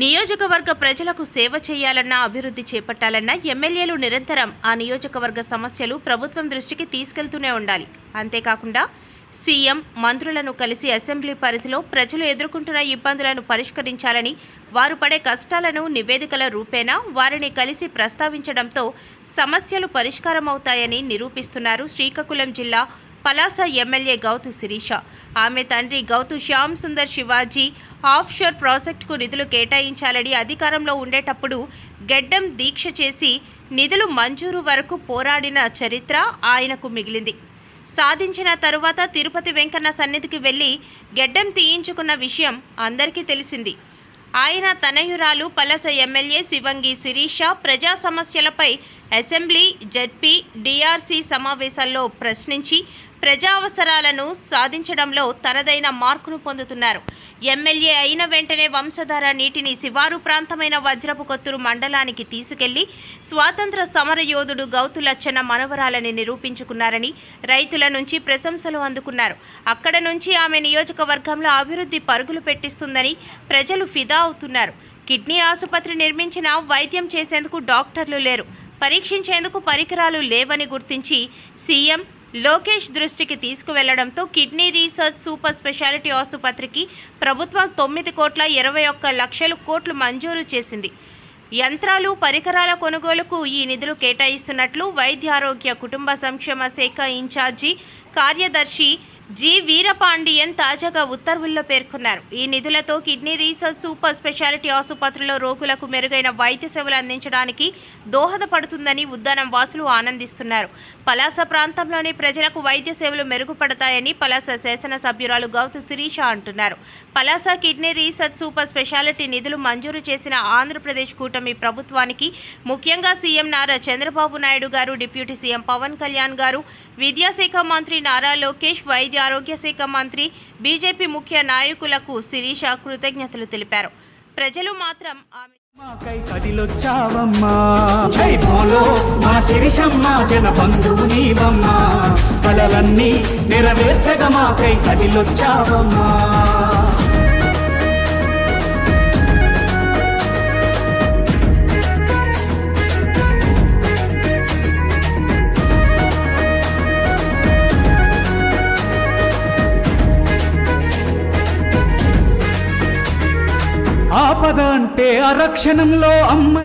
నియోజకవర్గ ప్రజలకు సేవ చేయాలన్నా అభివృద్ధి చేపట్టాలన్నా ఎమ్మెల్యేలు నిరంతరం ఆ నియోజకవర్గ సమస్యలు ప్రభుత్వం దృష్టికి తీసుకెళ్తూనే ఉండాలి. అంతేకాకుండా సీఎం మంత్రులను కలిసి అసెంబ్లీ పరిధిలో ప్రజలు ఎదుర్కొంటున్న ఇబ్బందులను పరిష్కరించాలని వారు పడే కష్టాలను నివేదికల రూపేణా వారిని కలిసి ప్రస్తావించడంతో సమస్యలు పరిష్కారమవుతాయని నిరూపిస్తున్నారు శ్రీకాకుళం జిల్లా పలాస ఎమ్మెల్యే గౌతు శిరీష. ఆమె తండ్రి గౌతు శ్యామ్ సుందర్ శివాజీ ఆఫ్షోర్ ప్రాజెక్టుకు నిధులు కేటాయించాలని అధికారంలో ఉండేటప్పుడు గెడ్డం దీక్ష చేసి నిధులు మంజూరు వరకు పోరాడిన చరిత్ర ఆయనకు మిగిలింది. సాధించిన తరువాత తిరుపతి వెంకన్న సన్నిధికి వెళ్ళి గెడ్డం తీయించుకున్న విషయం అందరికీ తెలిసింది. ఆయన తనయురాలు పలస ఎమ్మెల్యే శివంగి శిరీష ప్రజా సమస్యలపై అసెంబ్లీ జడ్పీ డిఆర్సీ సమావేశాల్లో ప్రశ్నించి ప్రజా అవసరాలను సాధించడంలో తనదైన మార్కును పొందుతున్నారు. ఎమ్మెల్యే అయిన వెంటనే వంశధార నీటిని శివారు ప్రాంతమైన వజ్రపు కొత్తూరు మండలానికి తీసుకెళ్ళి స్వాతంత్ర సమర యోధుడు మనవరాలని నిరూపించుకున్నారని రైతుల నుంచి ప్రశంసలు అందుకున్నారు. అక్కడ నుంచి ఆమె నియోజకవర్గంలో అభివృద్ధి పరుగులు పెట్టిస్తుందని ప్రజలు ఫిదా అవుతున్నారు. కిడ్నీ ఆసుపత్రి నిర్మించిన వైద్యం చేసేందుకు డాక్టర్లు లేరు. పరీక్షించేందుకు పరికరాలు లేవని గుర్తించి సీఎం లోకేష్ దృష్టికి తీసుకువెళ్ళడంతో కిడ్నీ రీసెర్చ్ సూపర్ స్పెషాలిటీ ఆసుపత్రికి ప్రభుత్వం తొమ్మిది కోట్ల ఇరవై ఒక్క లక్షల కోట్లు మంజూరు చేసింది. యంత్రాలు పరికరాల కొనుగోలుకు ఈ నిధులు కేటాయిస్తున్నట్లు వైద్య ఆరోగ్య కుటుంబ సంక్షేమ శాఖ ఇన్ఛార్జి కార్యదర్శి జి వీరపాండియన్ తాజాగా ఉత్తర్వుల్లో పేర్కొన్నారు. ఈ నిధులతో కిడ్నీ రీసెర్చ్ సూపర్ స్పెషాలిటీ ఆసుపత్రిలో రోగులకు మెరుగైన వైద్య సేవలు అందించడానికి దోహదపడుతుందని ఉద్దానం వాసులు ఆనందిస్తున్నారు. పలాస ప్రాంతంలోని ప్రజలకు వైద్య సేవలు మెరుగుపడతాయని పలాస శాసనసభ్యురాలు గౌతు శిరీష అంటున్నారు. Palasa kidney research super speciality నిధులు మంజూరు చేసిన ఆంధ్రప్రదేశ్ కూటమి ప్రభుత్వానికి ముఖ్యంగా సీఎం నారా చంద్రబాబు నాయుడు గారు డిప్యూటీ సీఎం పవన్ కళ్యాణ్ గారు విద్యాశాఖ మంత్రి నారా లోకేష్ వైద్య ఆరోగ్య శాఖ మంత్రి బీజేపీ ముఖ్య నాయకులకు శిరీష కృతజ్ఞతలు తెలిపారు. ప్రజలు మాత్రం ఆమె మాకై కదిలొచ్చావమ్మా. ఆపద అంటే అరక్షణంలో అమ్మ